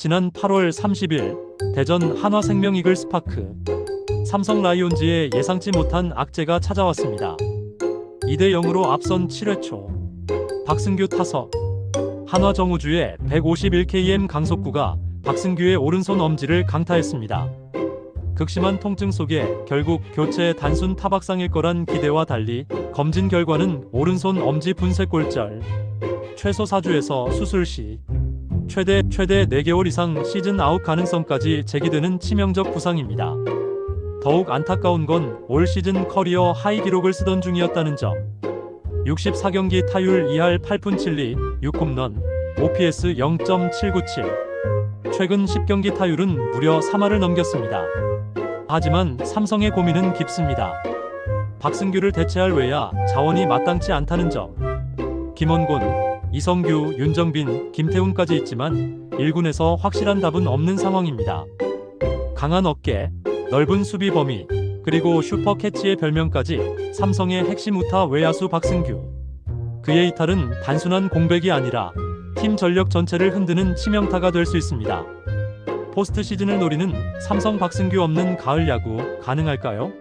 지난 8월 30일 대전 한화생명 이글스 파크 삼성 라이온즈의 예상치 못한 악재가 찾아왔습니다. 2대 0으로 앞선 7회 초 박승규 타석 한화 정우주의 151km 강속구가 박승규의 오른손 엄지를 강타했습니다. 극심한 통증 속에 결국 교체 단순 타박상일 거란 기대와 달리 검진 결과는 오른손 엄지 분쇄골절 최소 4주에서 수술 시 최대 최대 4개월 이상 시즌 아웃 가능성까지 제기되는 치명적 부상입니다. 더욱 안타까운 건 올 시즌 커리어 하이 기록을 쓰던 중이었다는 점. 64경기 타율 2할 8푼 7리 6홈런 OPS 0.797 최근 10경기 타율은 무려 3할을 넘겼습니다. 하지만 삼성의 고민은 깊습니다. 박승규를 대체할 외야 자원이 마땅치 않다는 점. 김원곤, 이성규, 윤정빈, 김태훈까지 있지만 1군에서 확실한 답은 없는 상황입니다. 강한 어깨, 넓은 수비 범위, 그리고 슈퍼 캐치의 별명까지 삼성의 핵심 우타 외야수 박승규. 그의 이탈은 단순한 공백이 아니라 팀 전력 전체를 흔드는 치명타가 될 수 있습니다. 포스트 시즌을 노리는 삼성 박승규 없는 가을 야구 가능할까요?